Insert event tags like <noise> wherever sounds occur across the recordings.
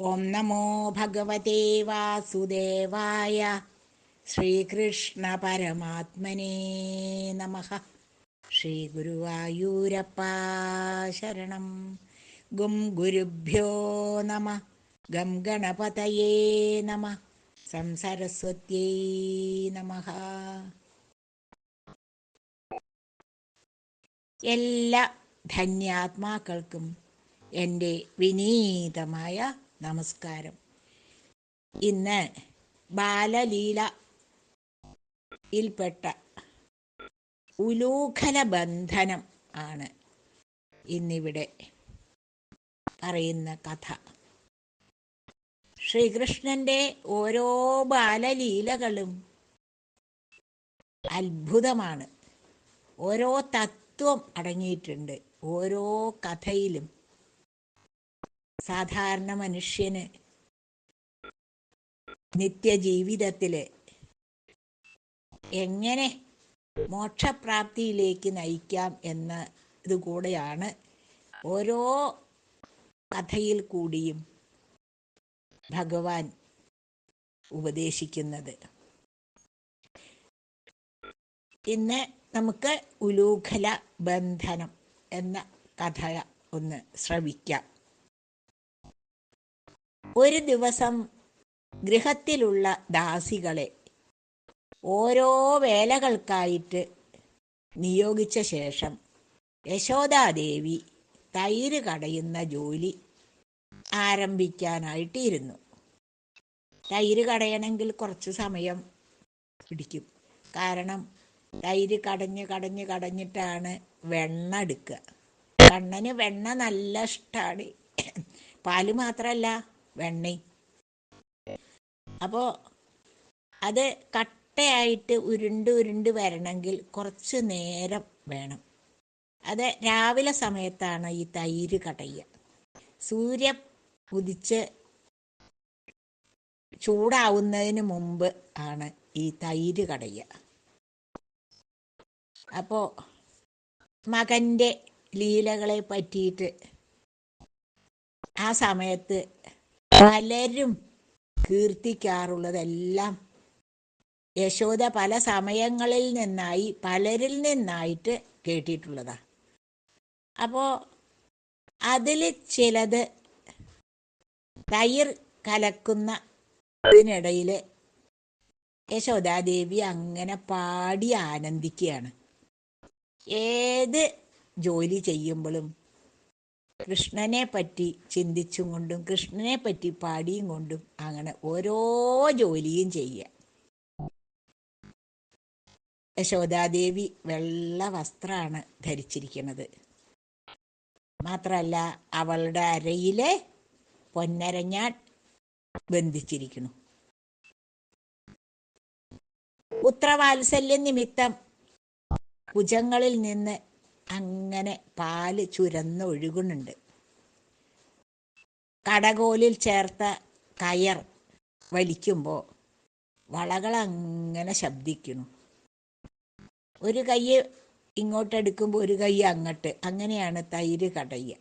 ഓം നമോ ഭഗവതേ വാസുദേവായ ശ്രീകൃഷ്ണ പരമാത്മനേ നമ. ശ്രീ ഗുരുവായൂരപ്പ ശരണം. ഗും ഗുരുഭ്യോ നമ. ഗം ഗണപതയേ നമ. സംസരസ്വത്യൈ നമ. എല്ലാ ധന്യാത്മാക്കൾക്കും എന്റെ വിനീതമായ നമസ്കാരം. ഇന്ന് ബാലലീല ഇൽപ്പെട്ട ഉലൂഖല ബന്ധനം ആണ് ഇന്നിവിടെ പറയുന്ന കഥ. ശ്രീകൃഷ്ണന്റെ ഓരോ ബാലലീലകളും അത്ഭുതമാണ്. ഓരോ തത്വം അടങ്ങിയിട്ടുണ്ട്. ഓരോ കഥയിലും സാധാരണ മനുഷ്യന് നിത്യജീവിതത്തിൽ എങ്ങനെ മോക്ഷപ്രാപ്തിയിലേക്ക് നയിക്കാം എന്ന ഇതുകൂടെയാണ് ഓരോ കഥയിൽ കൂടിയും ഭഗവാൻ ഉപദേശിക്കുന്നത്. ഇന്ന് നമുക്ക് ഉലൂഖല ബന്ധനം എന്ന കഥ ഒന്ന് ശ്രവിക്കാം. ഒരു ദിവസം ഗൃഹത്തിലുള്ള ദാസികളെ ഓരോ വേലകൾക്കായിട്ട് നിയോഗിച്ച ശേഷം യശോദാദേവി തൈര് കടയുന്ന ജോലി ആരംഭിക്കാനായിട്ടിരുന്നു. തൈര് കടയണമെങ്കിൽ കുറച്ച് സമയം പിടിക്കും. കാരണം തൈര് കടഞ്ഞ് കടഞ്ഞ് കടഞ്ഞിട്ടാണ് വെണ്ണ എടുക്കുക. കണ്ണന് വെണ്ണ നല്ല ഇഷ്ടമാണ് പാൽ മാത്രമല്ല വെണ്ണയും അപ്പോൾ അത് കട്ടയായിട്ട് ഉരുണ്ട് ഉരുണ്ട് വരണമെങ്കിൽ കുറച്ച് നേരം വേണം. അത് രാവിലെ സമയത്താണ് ഈ തൈര് കടയുക. സൂര്യ ഉദിച്ച് ചൂടാവുന്നതിന് മുമ്പ് ആണ് ഈ തൈര് കടയുക. അപ്പോൾ മകന്റെ ലീലകളെ പറ്റിയിട്ട് ആ സമയത്ത് പലരും കീർത്തിക്കാറുള്ളതെല്ലാം യശോദ പല സമയങ്ങളിൽ നിന്നായി പലരിൽ നിന്നായിട്ട് കേട്ടിട്ടുള്ളതാണ് അപ്പോൾ അതിൽ ചിലത് തൈർ കലക്കുന്ന ഇതിനിടയിൽ യശോദാദേവി അങ്ങനെ പാടി ആനന്ദിക്കുകയാണ്. ഏത് ജോലി ചെയ്യുമ്പോഴും കൃഷ്ണനെ പറ്റി ചിന്തിച്ചും കൊണ്ടും കൃഷ്ണനെ പറ്റി പാടിയും കൊണ്ടും അങ്ങനെ ഓരോ ജോലിയും ചെയ്യുക. യശോദാദേവി വെള്ള വസ്ത്രമാണ് ധരിച്ചിരിക്കുന്നത്. മാത്രമല്ല അവളുടെ അരയിലെ പൊന്നരഞ്ഞാൻ ബന്ധിച്ചിരിക്കുന്നു. പുത്രവാത്സല്യ നിമിത്തം ഭുജങ്ങളിൽ നിന്ന് അങ്ങനെ പാൽ ചുരന്നൊഴുകുന്നുണ്ട് കടകോലിൽ ചേർത്ത കയർ വലിക്കുമ്പോൾ വളകൾ അങ്ങനെ ശബ്ദിക്കുന്നു. ഒരു കൈ ഇങ്ങോട്ടെടുക്കുമ്പോൾ ഒരു കൈ അങ്ങോട്ട്. അങ്ങനെയാണ് തൈര് കടയുക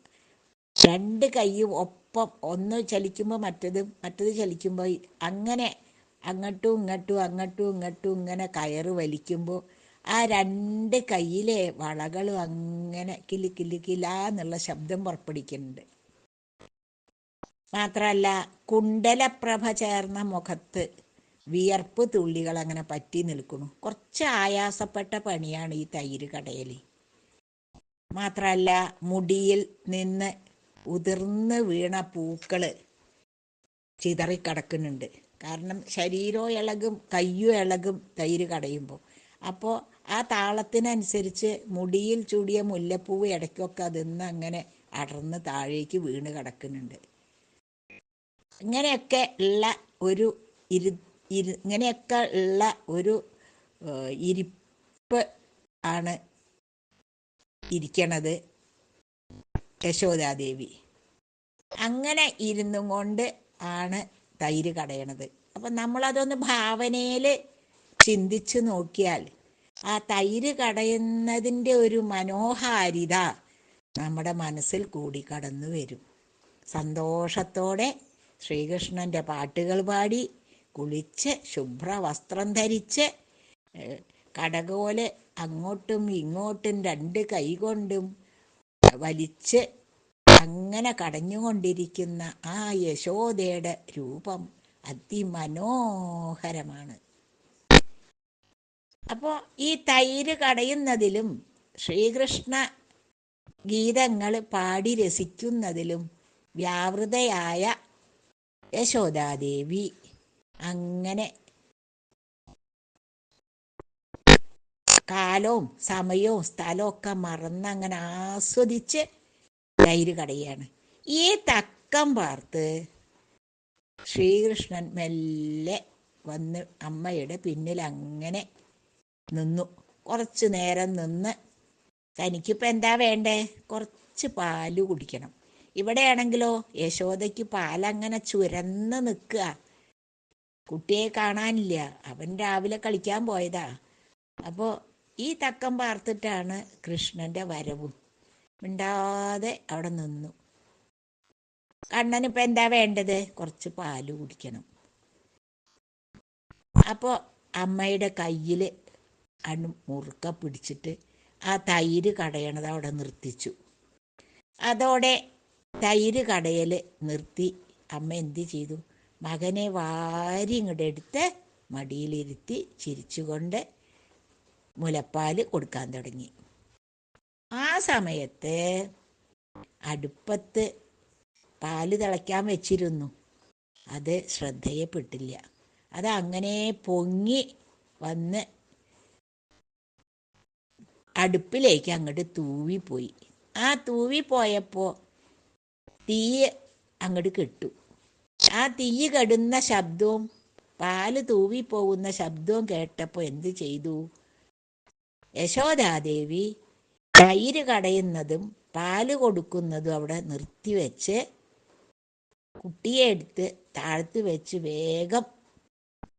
രണ്ട് കൈയും ഒപ്പം ഒന്ന് ചലിക്കുമ്പോൾ മറ്റത് മറ്റത് ചലിക്കുമ്പോൾ അങ്ങനെ അങ്ങോട്ടും ഇങ്ങോട്ടും അങ്ങോട്ടും ഇങ്ങോട്ടും ഇങ്ങനെ കയറ് വലിക്കുമ്പോൾ ആ രണ്ട് കയ്യിലെ വളകളും അങ്ങനെ കിലി കിലി കിലാന്നുള്ള ശബ്ദം പുറപ്പെടിക്കുന്നുണ്ട് മാത്രമല്ല കുണ്ടലപ്രഭ ചേർന്ന മുഖത്ത് വിയർപ്പ് തുള്ളികൾ അങ്ങനെ പറ്റി നിൽക്കുന്നു. കുറച്ച് ആയാസപ്പെട്ട പണിയാണ് ഈ തൈര് കടയിൽ മാത്രമല്ല മുടിയിൽ നിന്ന് ഉതിർന്ന് വീണ പൂക്കൾ ചിതറിക്കിടക്കുന്നുണ്ട്. കാരണം ശരീരവും ഇളകും കയ്യും ഇളകും തൈര് കടയുമ്പോൾ. അപ്പോൾ ആ താളത്തിനനുസരിച്ച് മുടിയിൽ ചൂടിയ മുല്ലപ്പൂവ് ഇടയ്ക്കൊക്കെ അതിന്ന് അങ്ങനെ അടർന്ന് താഴേക്ക് വീണ് കിടക്കുന്നുണ്ട്. ഇങ്ങനെയൊക്കെ ഉള്ള ഒരു ഇരു ഇരു ഇങ്ങനെയൊക്കെ ഉള്ള ഒരു ഇരിപ്പ് ആണ് ഇരിക്കണത് യശോദാദേവി. അങ്ങനെ ഇരുന്നും കൊണ്ട് ആണ് തൈര് കടയണത്. അപ്പം നമ്മളതൊന്ന് ഭാവനയിൽ ചിന്തിച്ച് നോക്കിയാൽ ആ തൈര് കടയുന്നതിന്റെ ഒരു മനോഹാരിത നമ്മുടെ മനസ്സിൽ കൂടി കടന്നു വരും. സന്തോഷത്തോടെ ശ്രീകൃഷ്ണന്റെ പാട്ടുകൾ പാടി കുളിച്ച് ശുഭ്ര വസ്ത്രം ധരിച്ച് കടകോലെ അങ്ങോട്ടും ഇങ്ങോട്ടും രണ്ട് കൈകൊണ്ടും വലിച്ച് അങ്ങനെ കടഞ്ഞുകൊണ്ടിരിക്കുന്ന ആ യശോദയുടെ രൂപം അതിമനോഹരമാണ്. അപ്പോൾ ഈ തൈര് കടയുന്നതിലും ശ്രീകൃഷ്ണ ഗീതങ്ങൾ പാടി രസിക്കുന്നതിലും വ്യാവൃതയായ യശോദാദേവി അങ്ങനെ കാലവും സമയവും സ്ഥലവും ഒക്കെ മറന്ന് അങ്ങനെ ആസ്വദിച്ച് തൈര് കടയാണ് ഈ തക്കം പാർത്ത് ശ്രീകൃഷ്ണൻ മെല്ലെ വന്ന് അമ്മയുടെ പിന്നിൽ അങ്ങനെ നിന്നു. കുറച്ച് നേരം നിന്ന് തനിക്കിപ്പോൾ എന്താ വേണ്ടേ? കുറച്ച് പാൽ കുടിക്കണം. ഇവിടെയാണെങ്കിലോ യശോദയ്ക്ക് പാലങ്ങനെ ചുരന്ന് നിൽക്കുക. കുട്ടിയെ കാണാനില്ല. അവൻ രാവിലെ കളിക്കാൻ പോയതാ. അപ്പോൾ ഈ തക്കം പാർത്തിട്ടാണ് കൃഷ്ണന്റെ വരവും. മിണ്ടാതെ അവിടെ നിന്നു. കണ്ണനിപ്പോൾ എന്താ വേണ്ടത്? കുറച്ച് പാൽ കുടിക്കണം. അപ്പോൾ അമ്മയുടെ കയ്യിൽ അണു മുറുക്ക പിടിച്ചിട്ട് ആ തൈര് കടയണത് അവിടെ നിർത്തിച്ചു. അതോടെ തൈര് കടയൽ നിർത്തി. അമ്മ എന്ത് ചെയ്തു? മകനെ വാരി ഇങ്ങോട്ട് എടുത്ത് മടിയിലിരുത്തി ചിരിച്ചുകൊണ്ട് മുലപ്പാൽ കൊടുക്കാൻ തുടങ്ങി. ആ സമയത്ത് അടുപ്പത്ത് പാൽ തിളയ്ക്കാൻ വെച്ചിരുന്നു. അത് ശ്രദ്ധയപ്പെട്ടില്ല. അത് അങ്ങനെ പൊങ്ങി വന്ന് അടുപ്പിലേക്ക് അങ്ങോട്ട് തൂവിപ്പോയി. ആ തൂവിപ്പോയപ്പോൾ തീ അങ്ങോട്ട് കെട്ടു. ആ തീ കെടുന്ന ശബ്ദവും പാൽ തൂവിപ്പോകുന്ന ശബ്ദവും കേട്ടപ്പോൾ എന്ത് ചെയ്തു? യശോദാദേവി തൈര് കടയുന്നതും പാൽ കൊടുക്കുന്നതും അവിടെ നിർത്തിവെച്ച് കുട്ടിയെ എടുത്ത് താഴ്ത്തി വെച്ച് വേഗം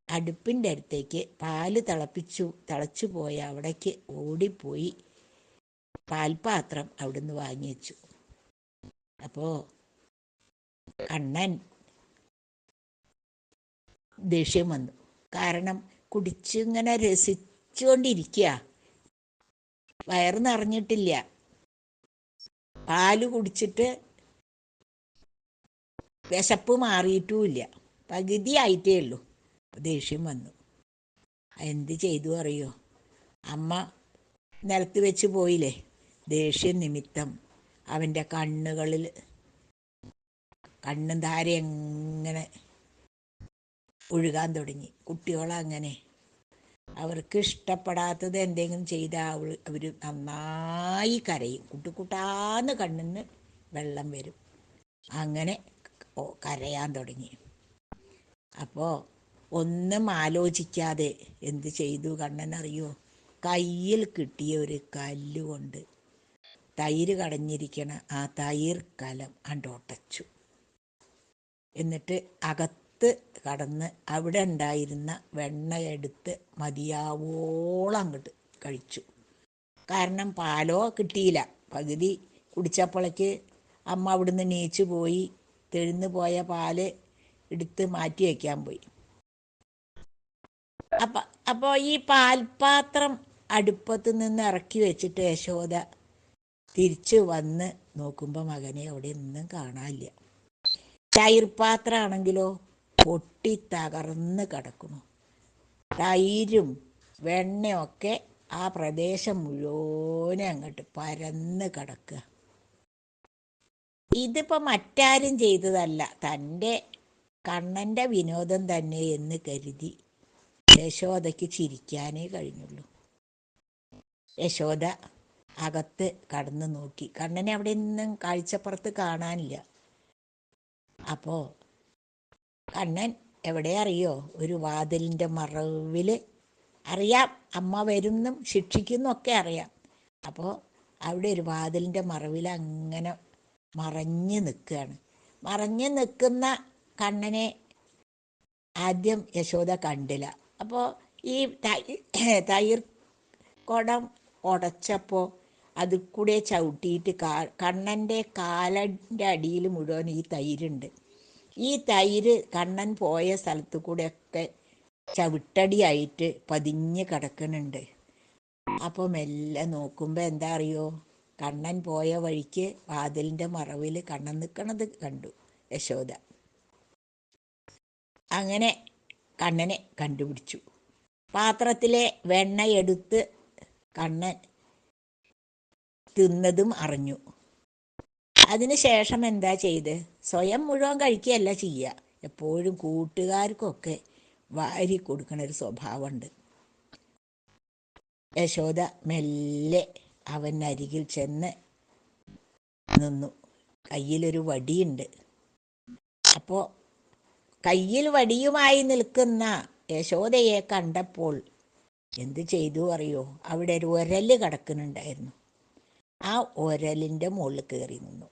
അടുപ്പിന്റെ അടുത്തേക്ക് പാൽ തിളപ്പിച്ചു തിളച്ചു പോയ അവിടേക്ക് ഓടിപ്പോയി പാൽപാത്രം അവിടുന്ന് വാങ്ങി വെച്ചു. അപ്പോൾ കണ്ണൻ ദേഷ്യം വന്നു. കാരണം കുടിച്ചിങ്ങനെ രസിച്ചുകൊണ്ടിരിക്കുക വയറ് നിറഞ്ഞിട്ടില്ല. പാൽ കുടിച്ചിട്ട് വിശപ്പ് മാറിയിട്ടുമില്ല പകുതി ആയിട്ടേ ഉള്ളൂ. ദേഷ്യം വന്നു. എന്ത് ചെയ്തു അറിയോ? അമ്മ നിലത്ത് വെച്ച് പോയില്ലേ? ദേഷ്യം നിമിത്തം അവന്റെ കണ്ണുകളിൽ കണ്ണും എങ്ങനെ ഒഴുകാൻ തുടങ്ങി. കുട്ടികളങ്ങനെ അവർക്ക് ഇഷ്ടപ്പെടാത്തത് എന്തെങ്കിലും ചെയ്താൽ അവർ നന്നായി കരയും. കുട്ടിക്കുട്ടാന്ന് കണ്ണിന്ന് വെള്ളം വരും. അങ്ങനെ കരയാൻ തുടങ്ങി. അപ്പോൾ ഒന്നും ആലോചിക്കാതെ എന്ത് ചെയ്തു കണ്ണൻ അറിയോ? കയ്യിൽ കിട്ടിയ ഒരു കല്ലുകൊണ്ട് തൈര് കടഞ്ഞിരിക്കണ ആ തൈർ കലം അണ്ടോട്ടച്ചു എന്നിട്ട് അകത്ത് കടന്ന് അവിടെ ഉണ്ടായിരുന്ന വെണ്ണയെടുത്ത് മതിയാവോളം അങ്ങോട്ട് കഴിച്ചു. കാരണം പാലോ കിട്ടിയില്ല. പകുതി കുടിച്ചപ്പോഴേക്ക് അമ്മ അവിടുന്ന് നീച്ചു പോയി തെഴുന്നു പോയ പാൽ എടുത്ത് മാറ്റി വയ്ക്കാൻ പോയി. അപ്പൊ അപ്പോൾ ഈ പാൽപാത്രം അടുപ്പത്ത് നിന്ന് ഇറക്കി വെച്ചിട്ട് യശോദ തിരിച്ചു വന്ന് നോക്കുമ്പോൾ മകനെ അവിടെ ഒന്നും കാണാനില്ല. തൈർപാത്രമാണെങ്കിലോ പൊട്ടി തകർന്ന് കിടക്കുന്നു. തൈരും വെണ്ണയൊക്കെ ആ പ്രദേശം മുഴുവനും അങ്ങോട്ട് പരന്ന് കിടക്കുക. ഇതിപ്പോ മറ്റാരും ചെയ്തതല്ല. തന്റെ കണ്ണന്റെ വിനോദം തന്നെ എന്ന് കരുതി യശോദയ്ക്ക് ചിരിക്കാനേ കഴിഞ്ഞുള്ളൂ. യശോദ അകത്ത് കടന്നു നോക്കി. കണ്ണനെ അവിടെ നിന്നും കാഴ്ചപ്പുറത്ത് കാണാനില്ല. അപ്പോ കണ്ണൻ എവിടെ അറിയോ? ഒരു വാതിലിന്റെ മറവിൽ അറിയാം. അമ്മ വരുന്നും ശിക്ഷിക്കുന്നൊക്കെ അറിയാം. അപ്പോൾ അവിടെ ഒരു വാതിലിന്റെ മറവിൽ അങ്ങനെ മറഞ്ഞു നിൽക്കുകയാണ്. മറഞ്ഞു നിൽക്കുന്ന കണ്ണനെ ആദ്യം യശോദ കണ്ടില്ല. അപ്പോൾ ഈ തൈർ <clears throat> കുടം ഉടച്ചപ്പോൾ അതിൽ കൂടെ ചവിട്ടിയിട്ട് കണ്ണന്റെ കാലന്റെ അടിയിൽ മുഴുവൻ ഈ തൈരുണ്ട്. ഈ തൈര് കണ്ണൻ പോയ സ്ഥലത്ത് കൂടെയൊക്കെ ചവിട്ടടിയായിട്ട് പതിഞ്ഞ് കിടക്കുന്നുണ്ട്. അപ്പോൾ മെല്ലെ നോക്കുമ്പോൾ എന്താ അറിയോ? കണ്ണൻ പോയ വഴിക്ക് വാതിലിന്റെ മറവിൽ കണ്ണൻ നിൽക്കണത് കണ്ടു യശോദ. അങ്ങനെ കണ്ണനെ കണ്ടുപിടിച്ചു. പാത്രത്തിലെ വെണ്ണ എടുത്ത് കണ്ണൻ തിന്നതും അറിഞ്ഞു. അതിനുശേഷം എന്താ ചെയ്ത്? സ്വയം മുഴുവൻ കഴിക്കുകയല്ല ചെയ്യുക. എപ്പോഴും കൂട്ടുകാർക്കൊക്കെ വാരി കൊടുക്കുന്ന ഒരു സ്വഭാവമുണ്ട്. യശോദ മെല്ലെ അവൻ അരികിൽ ചെന്ന് നിന്നു. കയ്യിലൊരു വടിയുണ്ട്. അപ്പോൾ കയ്യിൽ വടിയുമായി നിൽക്കുന്ന യശോദയെ കണ്ടപ്പോൾ എന്ത് ചെയ്തു അറിയോ? അവിടെ ഒരു ഒരൽ കിടക്കുന്നുണ്ടായിരുന്നു. ആ ഒരലിന്റെ മുകളിൽ കയറി നിന്നു.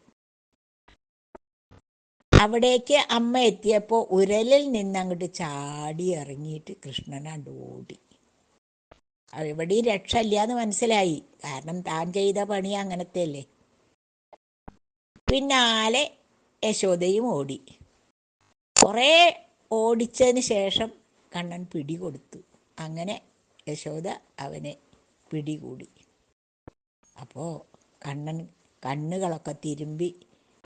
അവിടേക്ക് അമ്മ എത്തിയപ്പോൾ ഉരലിൽ നിന്ന് അങ്ങോട്ട് ചാടി ഇറങ്ങിയിട്ട് കൃഷ്ണൻ ഓടി. എവിടെയും രക്ഷയില്ല എന്ന് മനസ്സിലായി. കാരണം താൻ ചെയ്ത പണി അങ്ങനത്തെ അല്ലേ പിന്നാലെ യശോദയും ഓടി. കുറേ ഓടിച്ചതിന് ശേഷം കണ്ണൻ പിടികൊടുത്തു. അങ്ങനെ യശോദ അവനെ പിടികൂടി. അപ്പോൾ കണ്ണൻ കണ്ണുകളൊക്കെ തിരുമ്പി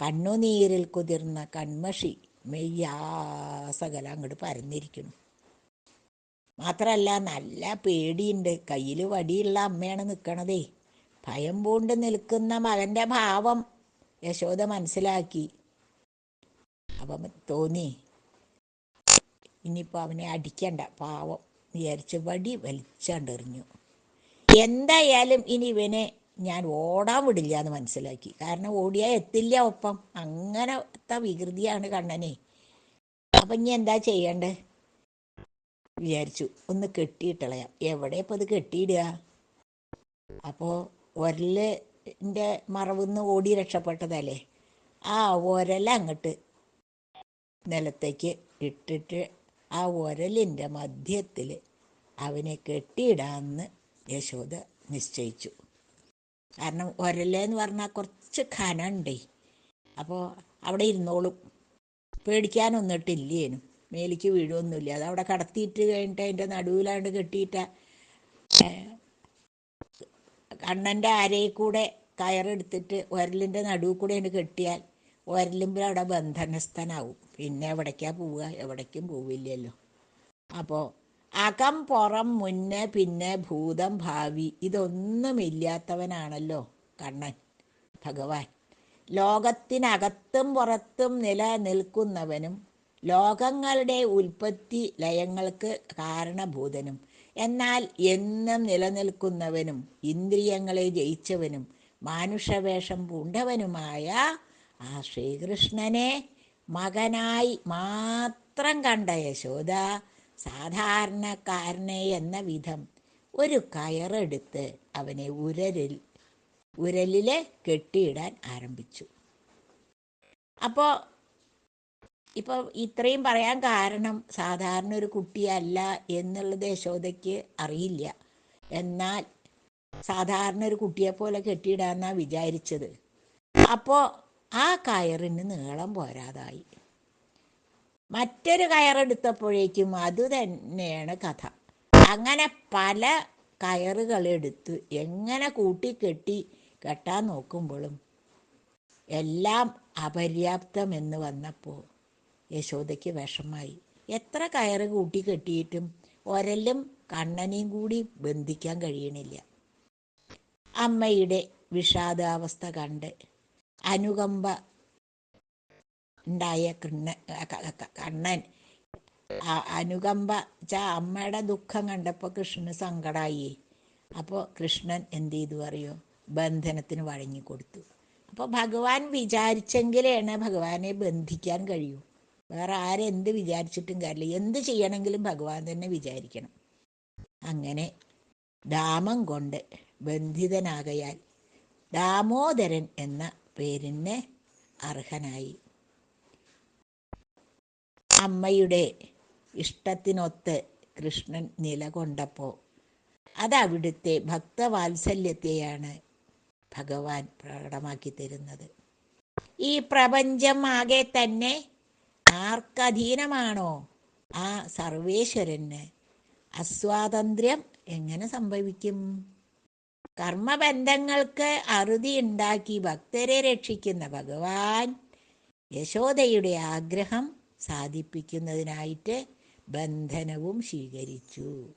കണ്ണുനീരിൽ കുതിർന്ന കൺമഷി മെയ്യാസകല അങ്ങോട്ട് പരന്നിരിക്കുന്നു. മാത്രമല്ല നല്ല പേടിയുണ്ട്. കയ്യിൽ വടിയുള്ള അമ്മയാണ് നിൽക്കണതേ ഭയം പൂണ്ട് നിൽക്കുന്ന മകന്റെ ഭാവം യശോദ മനസ്സിലാക്കി. അപ്പം തോന്നി ഇനിയിപ്പോൾ അവനെ അടിക്കണ്ട പാവം. വിചാരിച്ച് വടി വലിച്ചാണ്ടെറിഞ്ഞു എന്തായാലും ഇനി ഇവനെ ഞാൻ ഓടാൻ വിടില്ല എന്ന് മനസ്സിലാക്കി. കാരണം ഓടിയാൽ എത്തില്ല ഒപ്പം. അങ്ങനത്തെ വികൃതിയാണ് കണ്ണനെ. അപ്പം ഇനി എന്താ ചെയ്യണ്ടേ വിചാരിച്ചു ഒന്ന് കെട്ടിയിട്ടളയാം. എവിടെ ഇപ്പോൾ ഇത് കെട്ടിയിടുക? അപ്പോൾ ഒരലിന്റെ മറവിന്ന് ഓടി രക്ഷപ്പെട്ടതല്ലേ? ആ ഒരല അങ്ങോട്ട് നിലത്തേക്ക് ഇട്ടിട്ട് ആ ഒരലിന്റെ മധ്യത്തിൽ അവനെ കെട്ടിയിടാമെന്ന് യശോദ നിശ്ചയിച്ചു. കാരണം ഒരലെന്ന് പറഞ്ഞാൽ കുറച്ച് ഖനമുണ്ടേ അപ്പോൾ അവിടെ ഇരുന്നോളും. പേടിക്കാനൊന്നും ഇട്ടില്ലേനും മേലിക്ക് വീഴുമൊന്നുമില്ല അത് അവിടെ കടത്തിയിട്ട് കഴിഞ്ഞിട്ട് അതിന്റെ നടുവിലാണ്ട് കെട്ടിയിട്ട കണ്ണന്റെ അരയിൽ കൂടെ കയറെടുത്തിട്ട് ഒരലിന്റെ നടുവിൽ കൂടെ അതിന് കെട്ടിയാൽ ഒരലുമ്പോൾ അവിടെ ബന്ധനസ്ഥനാവും. പിന്നെ എവിടേക്കാ പോവുക? എവിടേക്കും പോവില്ലല്ലോ. അപ്പോൾ അകം പുറം മുന്നേ പിന്നെ ഭൂതം ഭാവി ഇതൊന്നുമില്ലാത്തവനാണല്ലോ കണ്ണൻ ഭഗവാൻ. ലോകത്തിനകത്തും പുറത്തും നിലനിൽക്കുന്നവനും ലോകങ്ങളുടെ ഉൽപ്പത്തി ലയങ്ങൾക്ക് കാരണഭൂതനും. എന്നാൽ എന്നും നിലനിൽക്കുന്നവനും ഇന്ദ്രിയങ്ങളെ ജയിച്ചവനും മാനുഷവേഷം പൂണ്ടവനുമായ ആ ശ്രീകൃഷ്ണനെ മകനായി മാത്രം കണ്ട യശോദ സാധാരണക്കാരനെ എന്ന വിധം ഒരു കയറെടുത്ത് അവനെ ഉരലിൽ ഉരലിൽ കെട്ടിയിടാൻ ആരംഭിച്ചു. അപ്പോൾ ഇപ്പോൾ ഇത്രയും പറയാൻ കാരണം സാധാരണ ഒരു കുട്ടിയല്ല എന്നുള്ളത് യശോദയ്ക്ക് അറിയില്ല. എന്നാൽ സാധാരണ ഒരു കുട്ടിയെ പോലെ കെട്ടിയിടാന്നാ വിചാരിച്ചത്. അപ്പോൾ ആ കയറിന് നീളം പോരാതായി. മറ്റൊരു കയറെടുത്തപ്പോഴേക്കും അത് തന്നെയാണ് കഥ. അങ്ങനെ പല കയറുകളെടുത്ത് എങ്ങനെ കൂട്ടിക്കെട്ടി കെട്ടാൻ നോക്കുമ്പോഴും എല്ലാം അപര്യാപ്തമെന്ന് വന്നപ്പോൾ യശോദയ്ക്ക് വിഷമായി എത്ര കയറ് കൂട്ടി കെട്ടിയിട്ടും ഒരലും കണ്ണനെയും കൂടി ബന്ധിക്കാൻ കഴിയണില്ല. അമ്മയുടെ വിഷാദാവസ്ഥ കണ്ട് അനുകമ്പ ഉണ്ടായ കൃണ്ണ കണ്ണൻ. അനുകമ്പ വെച്ചാൽ അമ്മയുടെ ദുഃഖം കണ്ടപ്പോൾ കൃഷ്ണന് സങ്കടമായി അപ്പോൾ കൃഷ്ണൻ എന്ത് ചെയ്തു അറിയോ ബന്ധനത്തിന് വഴങ്ങിക്കൊടുത്തു അപ്പോൾ ഭഗവാൻ വിചാരിച്ചെങ്കിലാണ് ഭഗവാനെ ബന്ധിക്കാൻ കഴിയൂ. വേറെ ആരെന്ത് വിചാരിച്ചിട്ടും കാര്യമില്ല. എന്ത് ചെയ്യണമെങ്കിലും ഭഗവാൻ തന്നെ വിചാരിക്കണം. അങ്ങനെ ദാമം കൊണ്ട് ബന്ധിതനാകയാൽ ദാമോദരൻ എന്ന പേരിന് അർഹനായി. അമ്മയുടെ ഇഷ്ടത്തിനൊത്ത് കൃഷ്ണൻ നിലകൊണ്ടപ്പോൾ അതവിടുത്തെ ഭക്തവാത്സല്യത്തെയാണ് ഭഗവാൻ പ്രകടമാക്കി തരുന്നത്. ഈ പ്രപഞ്ചം ആകെ തന്നെ ആർക്കധീനമാണോ? ആ സർവേശ്വരന് അസ്വാതന്ത്ര്യം എങ്ങനെ സംഭവിക്കും? കർമ്മബന്ധങ്ങൾക്ക് അറുതി ഉണ്ടാക്കി ഭക്തരെ രക്ഷിക്കുന്ന ഭഗവാൻ യശോദയുടെ ആഗ്രഹം സാധിപ്പിക്കുന്നതിനായിട്ട് ബന്ധനവും സ്വീകരിച്ചു.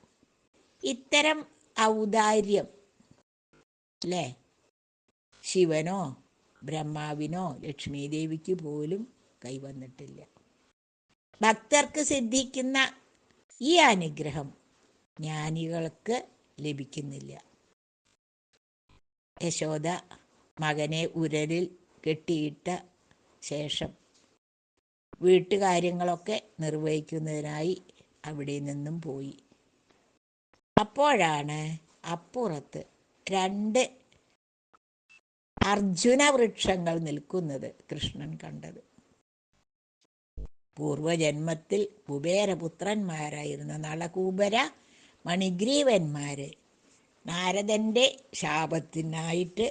ഇത്തരം ഔദാര്യം അല്ലേ ശിവനോ ബ്രഹ്മാവിനോ ലക്ഷ്മീദേവിക്ക് പോലും കൈവന്നിട്ടില്ല. ഭക്തർക്ക് സിദ്ധിക്കുന്ന ഈ അനുഗ്രഹം ജ്ഞാനികൾക്ക് ലഭിക്കുന്നില്ല. യശോദ മകനെ ഉരലിൽ കെട്ടിയിട്ട ശേഷം വീട്ടുകാര്യങ്ങളൊക്കെ നിർവഹിക്കുന്നതിനായി അവിടെ നിന്നും പോയി. അപ്പോഴാണ് അപ്പുറത്ത് രണ്ട് അർജുന വൃക്ഷങ്ങൾ നിൽക്കുന്നത് കൃഷ്ണൻ കണ്ടത്. പൂർവജന്മത്തിൽ കുബേരപുത്രന്മാരായിരുന്ന നളകൂബര മണിഗ്രീവന്മാര് നാരദന്റെ ശാപത്തിനായിട്ട്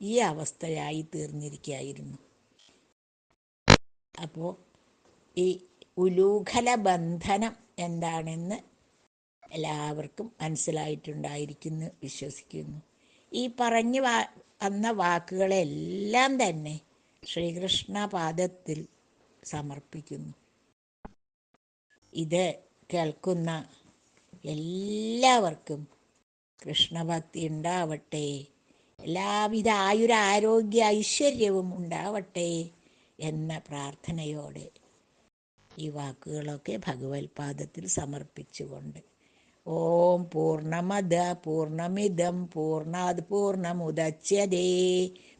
ഈ അവസ്ഥയായി തീർന്നിരിക്കുകയായിരുന്നു. അപ്പോൾ ഈ ഉലൂഖല ബന്ധനം എന്താണെന്ന് എല്ലാവർക്കും മനസ്സിലായിട്ടുണ്ടായിരിക്കുന്നു വിശ്വസിക്കുന്നു. ഈ പറഞ്ഞു വാ വന്ന വാക്കുകളെല്ലാം തന്നെ ശ്രീകൃഷ്ണപാദത്തിൽ സമർപ്പിക്കുന്നു. ഇത് കേൾക്കുന്ന എല്ലാവർക്കും കൃഷ്ണഭക്തി ഉണ്ടാവട്ടെ. എല്ലാവിധ ആയുര ആരോഗ്യ ഐശ്വര്യവും ഉണ്ടാവട്ടെ എന്ന പ്രാർത്ഥനയോടെ ഈ വാക്കുകളൊക്കെ ഭഗവത്പാദത്തിൽ സമർപ്പിച്ചുകൊണ്ട് ഓം പൂർണമദ പൂർണമിതം പൂർണാത് പൂർണമുദച്ചതേ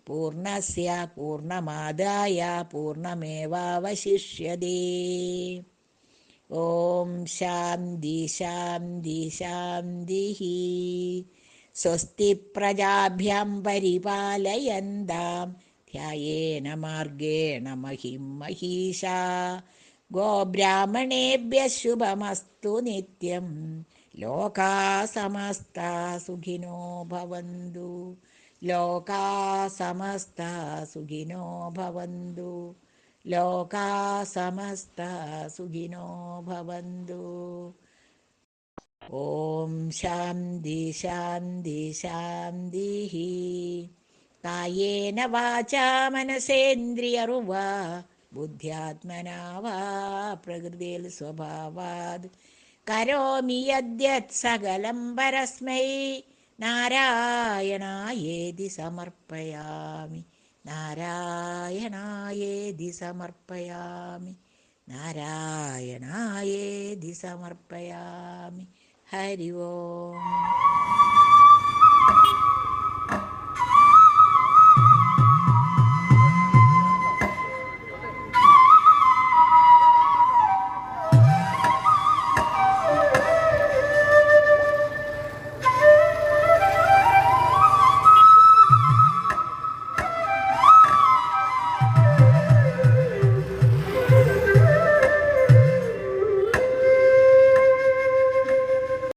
പൂർണസ്യ പൂർണമാദായ പൂർണമേവാവശിഷ്യതേ ഓം ശാന്തി ശാന്തി ശാന്തി. സ്വസ്തി പ്രജാഭ്യം പരിപാലയന്താം. ധ്യായേന മാർഗേണ മഹിം മഹീഷാ ഗോബ്രാഹ്മണേഭ്യ ശുഭമസ്തു നിത്യം. ലോകാ സമസ്ത സുഖിനോ ഭവന്തു. ലോകാ സമസ്ത സുഖിനോ ഭവന്തു. ലോകാ സമസ്ത സുഖിനോ ഭവന്തു. ഓം ശാന്തി ശാന്തി ശാന്തി. കായേന വാചാ മനസേന്ദ്രിയറുവ. ബുദ്ധ്യാത്മനാ വാ പ്രകൃതിയിൽ സ്വഭാവാത്. കരോമി യദ്യത് സകലം പരസ്മൈ. നാരായണായേതി സമർപ്പയാമി. നാരായണായേതി സമർപ്പയാമി. നാരായണായേതി സമർപ്പയാമി. ഹരി ഓം.